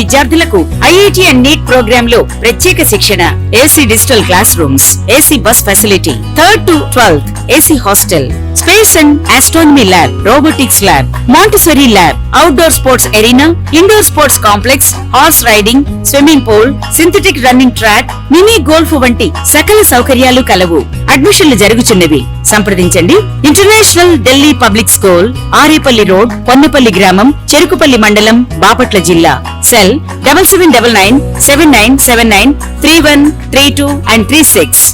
విద్యార్థులకు IIT and NEET ప్రోగ్రామ్లో ప్రత్యేక శిక్షణ. AC digital classrooms AC bus facility third to twelfth AC hostel space and astronomy lab robotics lab Montessori lab outdoor sports arena indoor sports complex horse riding swimming pool synthetic running track mini golf వంటి సకల సౌకర్యాలు కలవు. అడ్మిషన్లు జరుగుచున్నవి. సంప్రదించండి. International Delhi public school Arepalli road Ponnapalli గ్రామం చెరుకుపల్లి మండలం బాపట్ల జిల్లా. Cell double seven double nine seven nine seven nine three one three two and three six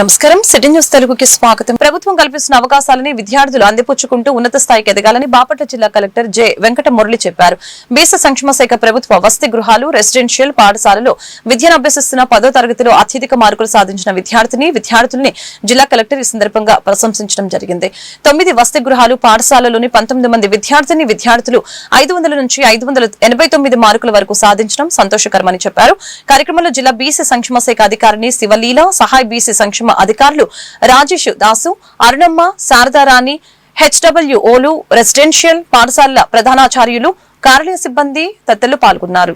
నమస్కారం. సిటీ న్యూస్ తెలుగుకి స్వాగతం. ప్రభుత్వం కల్పిస్తున్న అవకాశాలని విద్యార్థులు అందిపుచ్చుకుంటూ ఉన్నత స్థాయికి ఎదగాలని బాపట్ల జిల్లా కలెక్టర్ జె. వెంకట మురళి చెప్పారు. బీస సంక్షేమ శాఖ ప్రభుత్వ వసతి గృహాలు రెసిడెన్షియల్ పాఠశాలలో విద్యను అభ్యసిస్తున్న పదో తరగతిలో అత్యధిక మార్కులు సాధించిన విద్యార్థిని విద్యార్థుల్ని జిల్లా కలెక్టర్ ఈ సందర్భంగా ప్రశంసించడం జరిగింది. తొమ్మిది వసతి గృహాలు పాఠశాలలోని పంతొమ్మిది మంది విద్యార్థిని విద్యార్థులు ఐదు వందల నుంచి ఐదు వందల ఎనభై తొమ్మిది మార్కుల వరకు సాధించడం సంతోషకరమని చెప్పారు. కార్యక్రమంలో జిల్లా బీసీ సంక్షేమ శాఖ అధికారిని శివలీల సహాయ బీసీ సంక్షేమ అధికారులు రాజేష్ దాసు అరుణమ్మ శారదారాణి హెచ్డబ్ల్యూఓలు రెసిడెన్షియల్ పాఠశాలల ప్రధానాచార్యులు కార్యాలయ సిబ్బంది తదితరులు పాల్గొన్నారు.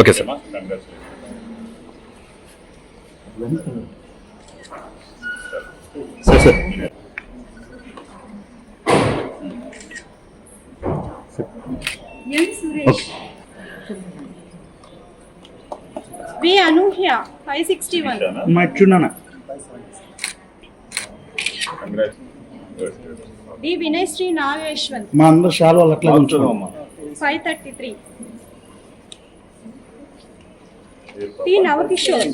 Okay sir. Sir sir. M Suresh? Anuhya five sixty one. మచ్చున్నానా D Vinay Sri Nag Ashwin మా అందరు షాలు వాళ్ళు అట్లా ఉంచుకోం five thirty three. T Navakishore.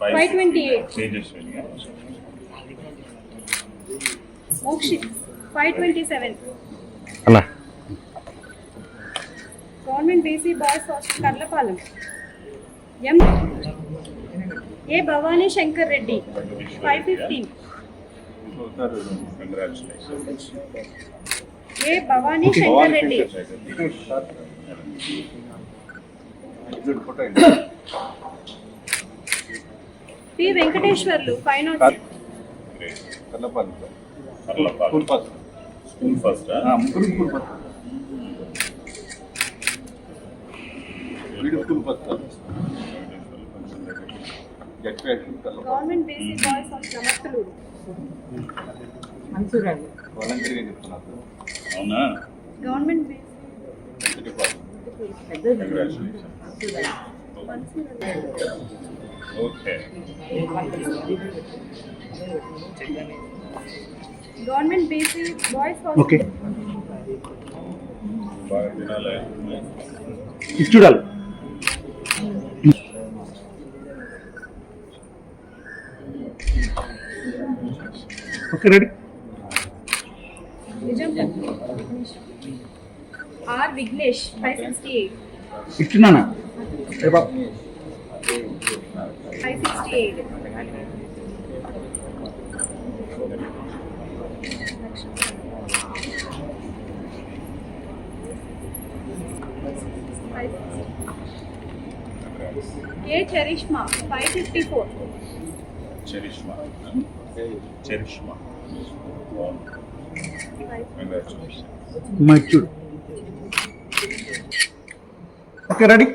Five twenty eight. Mokshith five twenty seven. అన్నా. Government BC boys hostel Karlapalem. M A Bhavani Shankar Reddy? Five fifteen A Bhavani Shankar Reddy? P Venkateswarlu five not government BC boys hostel Namakkaluru అవునా? Government BC okay government boys okay hostel బాగా తినాలి. ఇది చూడాలి. Okay ready. R Vighnesh five sixty eight A Babu. Five sixty eight A Charishma five fifty four Charishma Charishma congratulation మచ్చుడు okay ready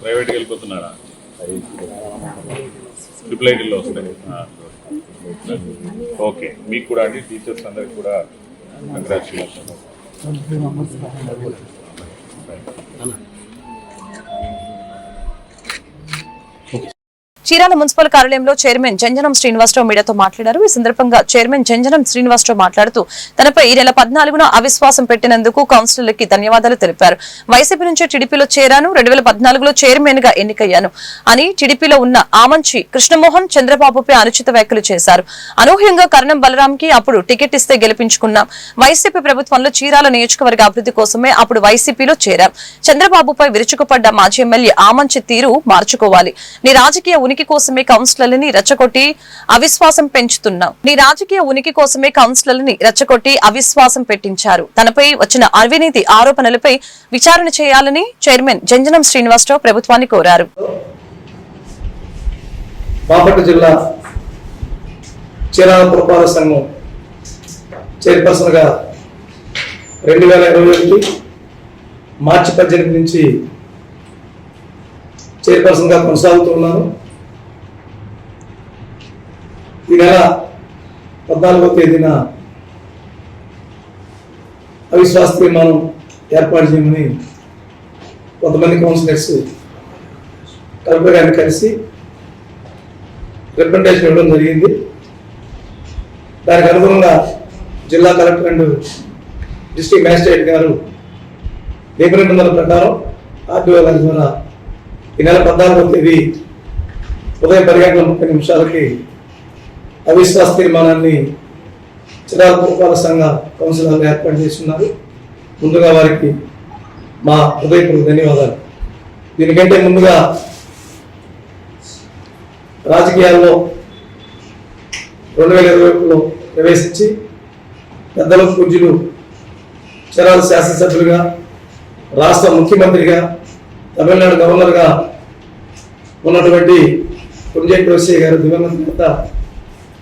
ప్రైవేట్కి వెళ్ళిపోతున్నారా triple ఐటీలో వస్తాయి. Okay మీకు కూడా అండి టీచర్స్ అందరికి కూడా కంగ్రాచులేషన్ చీరాల మున్సిపల్ కార్యాలయంలో చైర్మన్ జంజనం శ్రీనివాసరావు మీడియాతో మాట్లాడారు. ఈ సందర్భంగా చైర్మన్ జంజనం శ్రీనివాసరావు మాట్లాడుతూ తనపై ఈ నెల పద్నాలుగున అవిశ్వాసం పెట్టినందుకు కౌన్సిలర్లకి ధన్యవాదాలు తెలిపారు. వైసీపీ నుంచి టీడీపీలో చేరాను రెండు వేల పద్నాలుగులో చైర్మన్గా ఎన్నికయ్యాను అని టీడీపీలో ఉన్న ఆమంచి కృష్ణమోహన్ చంద్రబాబుపై అనుచిత వ్యాఖ్యలు చేశారు. అనూహ్యంగా కరణం బలరాం కి అప్పుడు టికెట్ ఇస్తే గెలిపించుకున్నాం. వైసీపీ ప్రభుత్వంలో చీరాల నియోజకవర్గ అభివృద్ధి కోసమే అప్పుడు వైసీపీలో చేరాం. చంద్రబాబుపై విరుచుకుపడ్డ మాజీ ఎమ్మెల్యే ఆమంచి తీరు మార్చుకోవాలి. నీ రాజకీయ ఉనికి ఉనికి కోసమే కౌన్సిలర్లని రెచ్చగొట్టి అవిశ్వాసం పెంచుతున్నాం నీ రాజకీయ ఉనికి కోసమే కౌన్సిలర్లని రెచ్చగొట్టి అవిశ్వాసం పెట్టించారు. తనపై వచ్చిన అవినీతి ఆరోపణలపై విచారణ చేయాలని చైర్మన్ జంజనం శ్రీనివాసరావు ప్రభుత్వాన్ని కోరారు. బాపట్ల జిల్లా చీరాల పురపాలక సంఘం చైర్పర్సన్గా రెండు వేల ఇరవై ఒకటి మార్చి పద్దెనిమిది నుంచి చైర్పర్సన్గా కొనసాగుతూ ఉన్నాను. ఈ నెల పద్నాలుగో తేదీన అవిశ్వాస తీర్మానం ఏర్పాటు చేయమని కొంతమంది కౌన్సిలర్స్ కలెక్టర్ గారిని కలిసి రిప్రజెంటేషన్ ఇవ్వడం జరిగింది. దానికి అనుగుణంగా జిల్లా కలెక్టర్ అండ్ డిస్ట్రిక్ట్ మ్యాజిస్ట్రేట్ గారు నిబంధనల ప్రకారం ఆర్టీఓ గారి ద్వారా ఈ నెల పద్నాలుగో తేదీ ఉదయం పది గంటల ముప్పై నిమిషాలకి అవిశ్వాస తీర్మానాన్ని చిరాల పురపాలక సంఘ కౌన్సిలర్లు ఏర్పాటు చేస్తున్నారు. ముందుగా వారికి మా హృదయపూర్వక ధన్యవాదాలు. దీనికంటే ముందుగా రాజకీయాల్లో రెండు వేల ఇరవై ఒకటిలో ప్రవేశించి పెద్దల పూజ్యులు చరాల శాసనసభ్యులుగా రాష్ట్ర ముఖ్యమంత్రిగా తమిళనాడు గవర్నర్గా ఉన్నటువంటి పుంజయ్ రోసయ్య గారు దివంగత నేత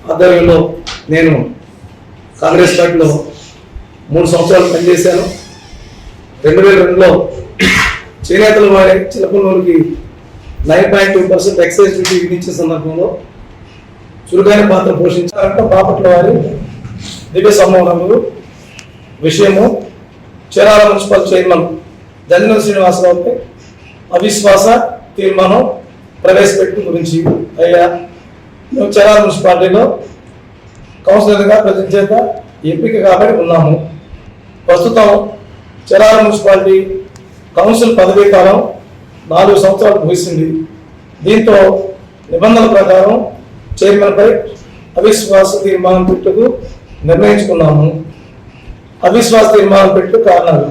ఆధ్వర్యంలో నేను కాంగ్రెస్ పార్టీలో మూడు సంవత్సరాలు పనిచేశాను. రెండు వేల రెండులో చేనేతల వారి చిలకలూరుకి nine point two percent excise duty విధించే సందర్భంలో చురుకైన పాత్ర పోషించారంటే బాపట్ల వారి దివ్య సమూహములు విషయము చీరాల మున్సిపల్ చైర్మన్ జంజన శ్రీనివాసరావుపై అవిశ్వాస తీర్మానం ప్రవేశపెట్టిన గురించి అయ్యా మేము చీరాల మున్సిపాలిటీలో కౌన్సిలర్గా ప్రజల చేత ఎంపిక కాబట్టి ఉన్నాము. ప్రస్తుతం చీరాల మున్సిపాలిటీ కౌన్సిల్ పదవీ కాలం నాలుగు సంవత్సరాలు ముగిసింది. దీంతో నిబంధనల ప్రకారం చైర్మన్పై అవిశ్వాస తీర్మానం పెట్టుకు నిర్ణయించుకున్నాము. అవిశ్వాస తీర్మానం పెట్టు కారణాలు.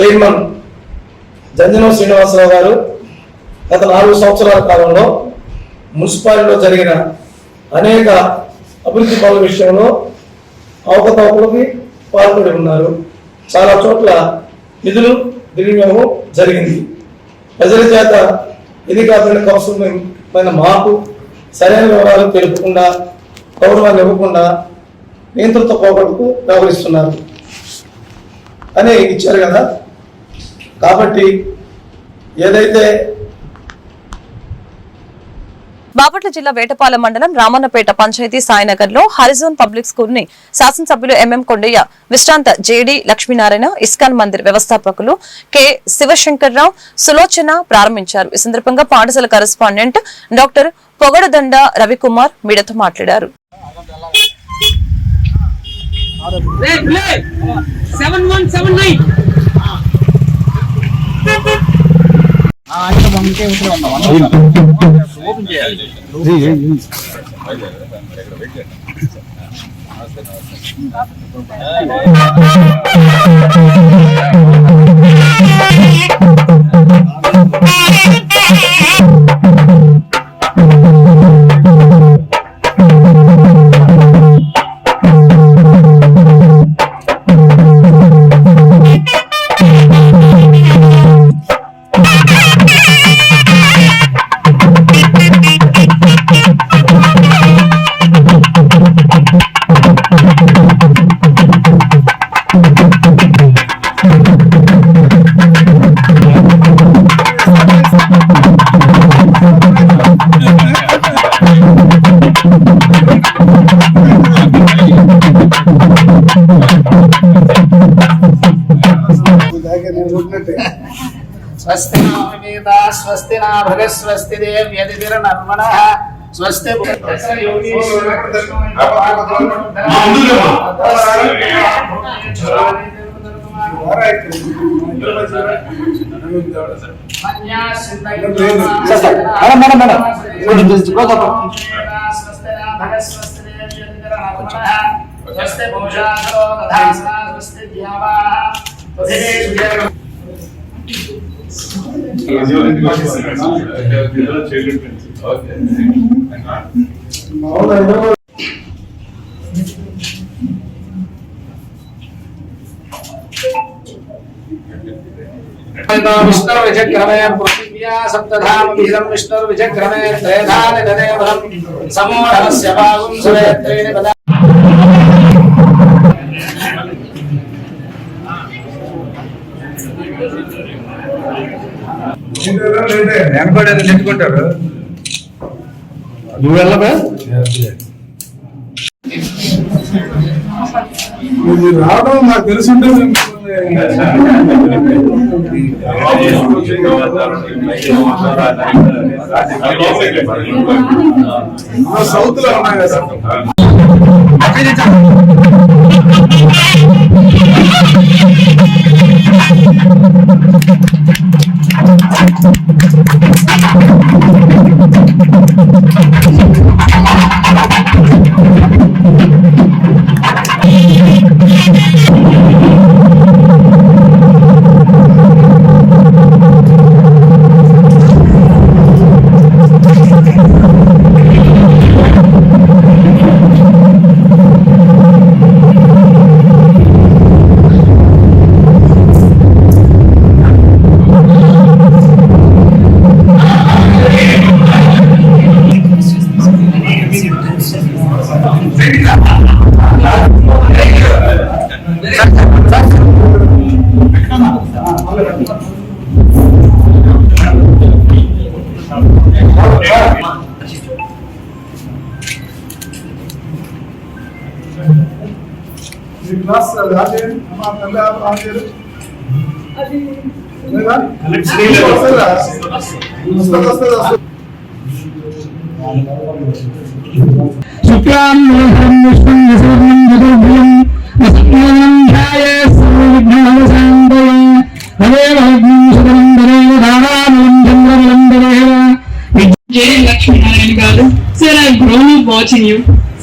చైర్మన్ జంజనం శ్రీనివాసరావు గారు గత నాలుగు సంవత్సరాల కాలంలో మున్సిపాలిటీలో జరిగిన అనేక అభివృద్ధి పనుల విషయంలో అవకతవకలకి పాల్పడి ఉన్నారు. చాలా చోట్ల నిధులు దుర్వినియోగం జరిగింది. ప్రజల చేత ఇది కౌన్సిల్ పైన మాకు సరైన వివరాలు తెలుపకుండా గౌరవాన్ని ఇవ్వకుండా నియంత్రిత పోగొట్టుకు వ్యవహరిస్తున్నారు. అని ఇచ్చారు కదా. కాబట్టి ఏదైతే బాపట్ల జిల్లా వేటపాలెం మండలం రామన్నపేట పంచాయతీ సాయినగర్లో హరిజోన్ పబ్లిక్ స్కూల్ని శాసనసభ్యులు ఎంఎం కొండయ్య విశ్రాంత జేడి లక్ష్మీనారాయణ ఇస్కాన్ మందిర్ వ్యవస్థాపకులు కె శివశంకర్రావు సులోచన ప్రారంభించారు. ఈ సందర్భంగా పాఠశాల కరెస్పాండెంట్ డాక్టర్ పొగడదండ రవికుమార్ మీడియాతో మాట్లాడారు. ఆ ఓపెన్ చేయాలి వన్ సెవెన్ నైన్ స్వస్తి నా భగస్వస్తి దేవ్యతిర్నర్మణః స్వస్తి మేడం, మేడం, మేడం. కొంచెం తీసి close up. వెనపడేది నెట్టుకుంటారు నువ్వు వెళ్ళవా? ఇది రావడం నాకు తెలుసుంటే సౌత్లో ఉన్నాయి కదా ఈ గ్లాస్ రాజే అమ్మా తల్లి రాజేరు లేదా? వస్తుందా? వస్తుంది, వస్తుంది, వస్తుంది. శుక్లాంబరం విష్ణుం ధ్యాయే అగ్నిం చంద్రమలం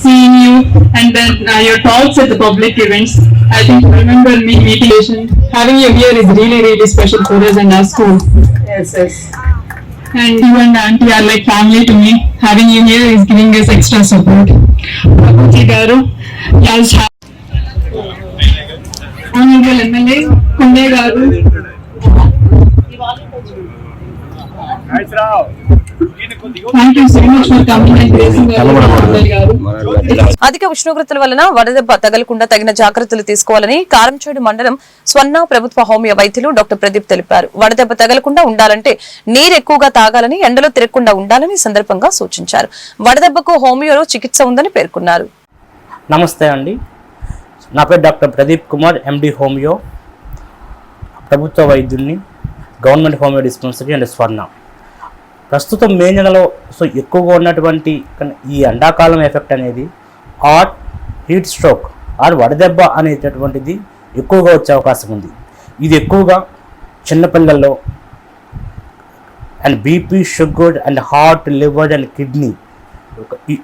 seeing you, and then uh, your talks at the public events. I think I remember me meeting you. Having you here is really, really special for us and our school. Yes, yes. And you and auntie are like family to me. Having you here is giving us extra support. Prabhuji Garu, as Honorable MLA, Kunde Garu, thank you అధిక ఉష్ణోగ్రతల వలన వడదెబ్బ తగలకుండా తగిన జాగ్రత్తలు తీసుకోవాలని కారంచేడు మండలం స్వర్ణ ప్రభుత్వ హోమియో వైద్యులు డాక్టర్ ప్రదీప్ తెలిపారు. వడదెబ్బ తగలకుండా ఉండాలంటే నీరు ఎక్కువగా తాగాలని ఎండలో తిరగకుండా ఉండాలని సందర్భంగా సూచించారు. వడదెబ్బకు హోమియోలో చికిత్స ఉందని పేర్కొన్నారు. నమస్తే అండి. నా పేరు doctor Pradeep Kumar MD homeo. ప్రభుత్వ వైద్యుడిని government homeo dispensary and Swarna. ప్రస్తుతం మే నెలలో సో ఎక్కువగా ఉన్నటువంటి ఈ ఎండాకాలం ఎఫెక్ట్ అనేది హాట్ హీట్ స్ట్రోక్ ఆర్ వడదెబ్బ అనేటటువంటిది ఎక్కువగా వచ్చే అవకాశం ఉంది. ఇది ఎక్కువగా చిన్నపిల్లల్లో and BP sugar and heart liver and kidney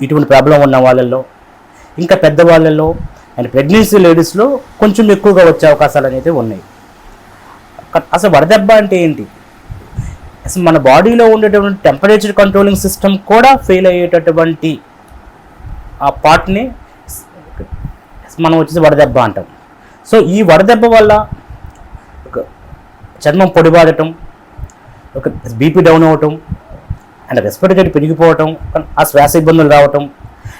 ఇటువంటి ప్రాబ్లం ఉన్న వాళ్ళల్లో ఇంకా పెద్దవాళ్ళలో అండ్ ప్రెగ్నెన్సీ లేడీస్లో కొంచెం ఎక్కువగా వచ్చే అవకాశాలు అనేది ఉన్నాయి. అసలు వడదెబ్బ అంటే ఏంటి? అసలు మన బాడీలో ఉండేటువంటి టెంపరేచర్ కంట్రోలింగ్ సిస్టమ్ కూడా ఫెయిల్ అయ్యేటటువంటి ఆ పార్ట్ని మనం వచ్చేసి వడదెబ్బ అంటాం. సో ఈ వడదెబ్బ వల్ల ఒక చర్మం పొడిబాడటం ఒక బీపీ డౌన్ అవ్వటం అండ్ రెస్పిరేటరీ పెరిగిపోవటం ఆ శ్వాస ఇబ్బందులు రావటం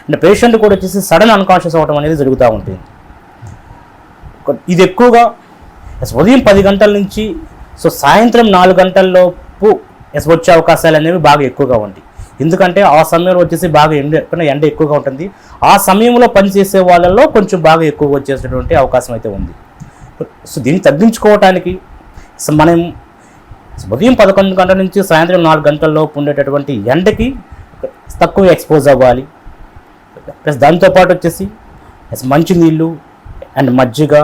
అండ్ పేషెంట్ కూడా వచ్చేసి సడన్ అన్కాన్షియస్ అవ్వటం అనేది జరుగుతూ ఉంటుంది. ఇది ఎక్కువగా ఉదయం పది గంటల నుంచి సో సాయంత్రం నాలుగు గంటల్లో వచ్చే అవకాశాలు అనేవి బాగా ఎక్కువగా ఉంటాయి. ఎందుకంటే ఆ సమయంలో వచ్చేసి బాగా ఎండ ఎండ ఎక్కువగా ఉంటుంది. ఆ సమయంలో పనిచేసే వాళ్ళల్లో కొంచెం బాగా ఎక్కువ వచ్చేటటువంటి అవకాశం అయితే ఉంది. సో దీన్ని తగ్గించుకోవటానికి మనం ఉదయం పదకొండు గంటల నుంచి సాయంత్రం నాలుగు గంటల లోపు ఉండేటటువంటి ఎండకి తక్కువ ఎక్స్పోజ్ అవ్వాలి. ప్లస్ దాంతోపాటు వచ్చేసి ప్లస్ మంచినీళ్ళు అండ్ మజ్జిగ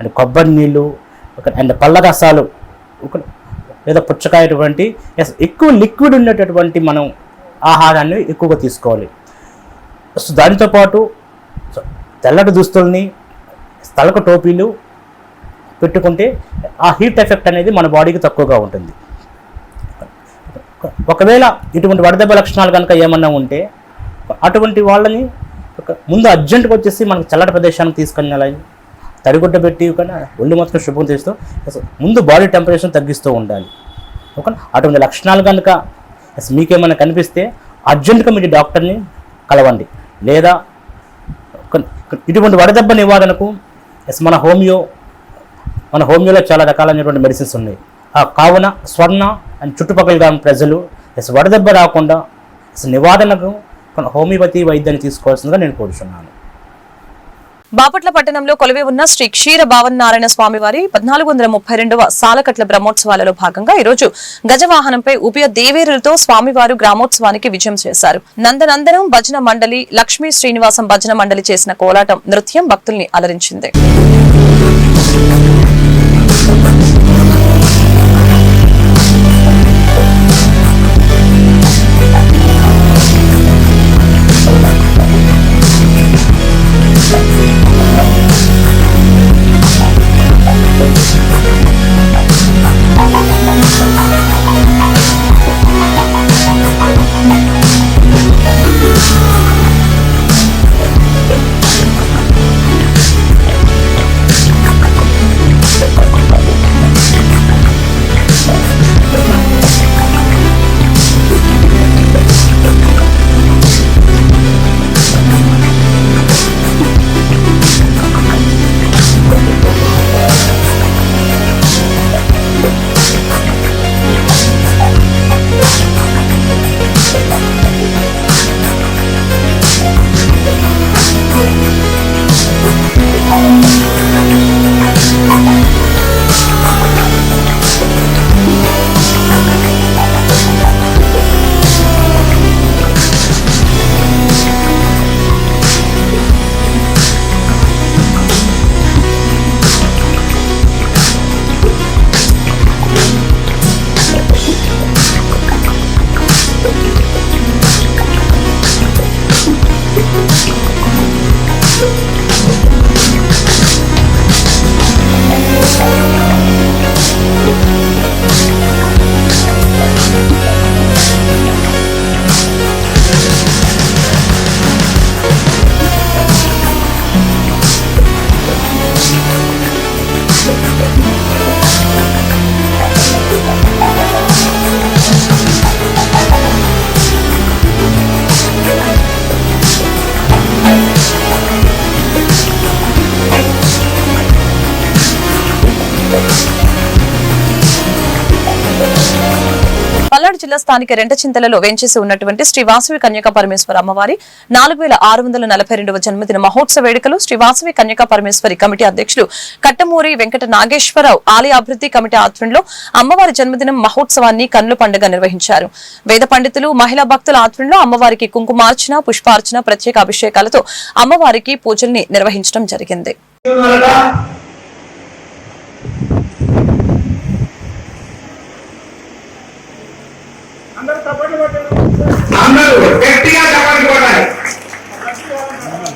అండ్ కొబ్బరి నీళ్ళు ఒక- అండ్ పళ్ళ రసాలు లేదా పుచ్చకాయటువంటి ఎస్ ఎక్కువ లిక్విడ్ ఉండేటటువంటి మనం ఆహారాన్ని ఎక్కువగా తీసుకోవాలి. సో దానితోపాటు తెల్లటి దుస్తుల్ని తలకు టోపీలు పెట్టుకుంటే ఆ హీట్ ఎఫెక్ట్ అనేది మన బాడీకి తక్కువగా ఉంటుంది. ఒకవేళ ఇటువంటి వడదెబ్బ లక్షణాలు కనుక ఏమన్నా ఉంటే అటువంటి వాళ్ళని ముందు అర్జెంటుగా వచ్చేసి మనకు చల్లటి ప్రదేశానికి తీసుకొని వెళ్ళాలి తడిగుడ్డ పెట్టి కన్నా ఒళ్ళు మొత్తం శుభ్రం చేస్తూ ముందు బాడీ టెంపరేచర్ తగ్గిస్తూ ఉండాలి. ఓకే అటువంటి లక్షణాలు కనుక మీకేమైనా కనిపిస్తే అర్జెంటుగా మీరు డాక్టర్ని కలవండి. లేదా ఇటువంటి వడదెబ్బ నివారణకు ఎస్ మన హోమియో మన హోమియోలో చాలా రకాలైనటువంటి మెడిసిన్స్ ఉన్నాయి. ఆ కావున స్వర్ణ అండ్ చుట్టుపక్కల కాని ప్రజలు ఎస్ వడదెబ్బ రాకుండా నివారణకు హోమియోపతి వైద్యాన్ని తీసుకోవాల్సిందిగా నేను కోరుచున్నాను. బాపట్ల పట్టణంలో కొలువై ఉన్న శ్రీ క్షీర భావనారాయణ స్వామి వారి పద్నాలుగు వందల ముప్పై రెండవ సాలకట్ల బ్రహ్మోత్సవాలలో భాగంగా ఈరోజు గజవాహనంపై ఉభయ దేవేరులతో స్వామివారు గ్రామోత్సవానికి విజయం చేశారు. నందనందనం భజన మండలి లక్ష్మీ శ్రీనివాసం భజన మండలి చేసిన కోలాటం నృత్యం భక్తుల్ని అలరించింది. జిల్లా స్థానిక రెంటచింతలలో వేంచేసి ఉన్నటువంటి శ్రీ వాసవి కన్యకా పరమేశ్వర అమ్మవారి నాలుగు వేల ఆరు వందల నలభై రెండవ జన్మదిన మహోత్సవ వేడుకలు శ్రీ వాసవి కన్యకా పరమేశ్వరి కమిటీ అధ్యక్షులు కట్టమూరి వెంకట నాగేశ్వరరావు ఆలయ అభివృద్ధి కమిటీ ఆధ్వర్యంలో అమ్మవారి జన్మదినం మహోత్సవాన్ని కన్నుల పండుగ నిర్వహించారు. వేద పండితులు మహిళా భక్తుల ఆధ్వర్యంలో అమ్మవారికి కుంకుమార్చన పుష్పార్చన ప్రత్యేక అభిషేకాలతో అమ్మవారికి పూజల్ని నిర్వహించడం జరిగింది.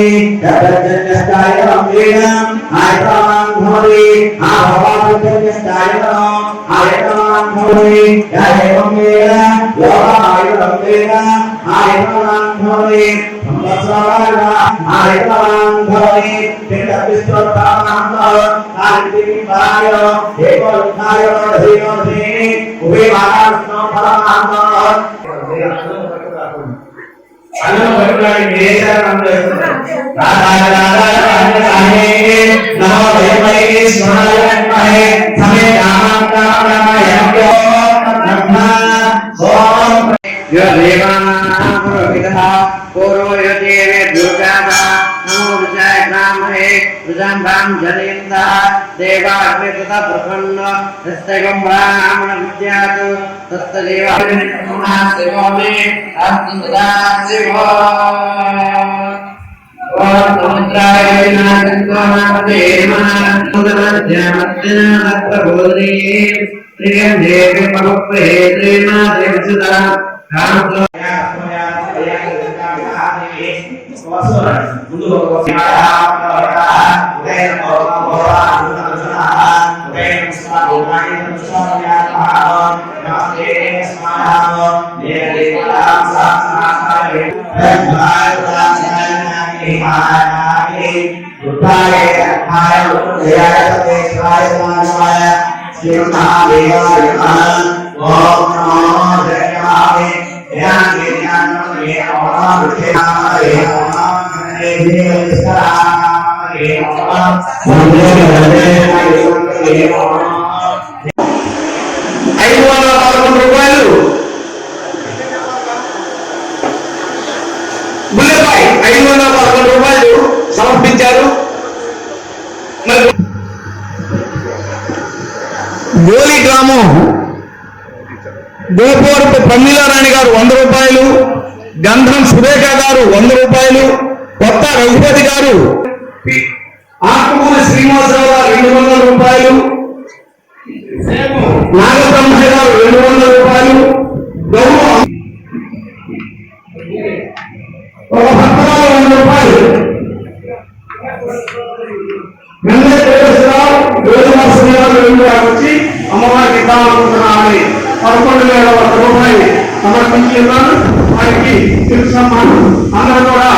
ধরে তাপজন্যস্তায়রম বেদম আয়তমান ধরে আভাবাজন্যস্তায়রম আয়তমান ধরে এবং বেদা লবায়রম বেদা আয়তমান ধরে আয়তমান ধরে స్మరణే సమే రామ రామ రామయో బ్రహ్మ ఓం యో దేవానామృత పూర్వ యో దేవే దుర్గా नमो विजयग्रामहे विजम्भां जलीन्दः देवाग्नितः प्रसन्न तस्य गम्भामणविद्यात् तस्य देवाग्निर्महाशिवो मे अस्तुदाशिवो समुद्राय विनाशत्वमापते मनात्मदमध्यमत्यनात्प्रबोधने त्रिगन्धे विपमुप्रहे त्रेमा देवसुता कामतो यात्मयात्म శ్రీమా దేవసుదా రామతో ముందు ఓం నమో జయామి ఐదు వందల పదకొండు రూపాయలు బుల్లెపై ఐదు వందల పదకొండు రూపాయలు సమర్పించారు గోలి గ్రామం గోపోరపు ప్రమీలారాణి గారు వంద రూపాయలు గంధం సురేఖ గారు వంద రూపాయలు కొత్త రఘుపతి గారు. ఆకుమూరి శ్రీనివాసరావు గారు రెండు వందల రూపాయలు నాగబ్రహ్మ గారు రెండు వందల రూపాయలు ఒక భక్తరాలు వంద రూపాయలు. గంగ వచ్చి అమ్మవారికి ఇద్దామనుకుంటున్నామని పదకొండు వేల వంద రూపాయలు. సమర్పించి వారికి తిరుగు అందరూ కూడా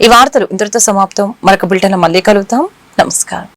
ఈ వార్తలు ఇంతటితో సమాప్తం. మరొక బిల్టన్ మళ్ళీ కలుగుతాం నమస్కారం.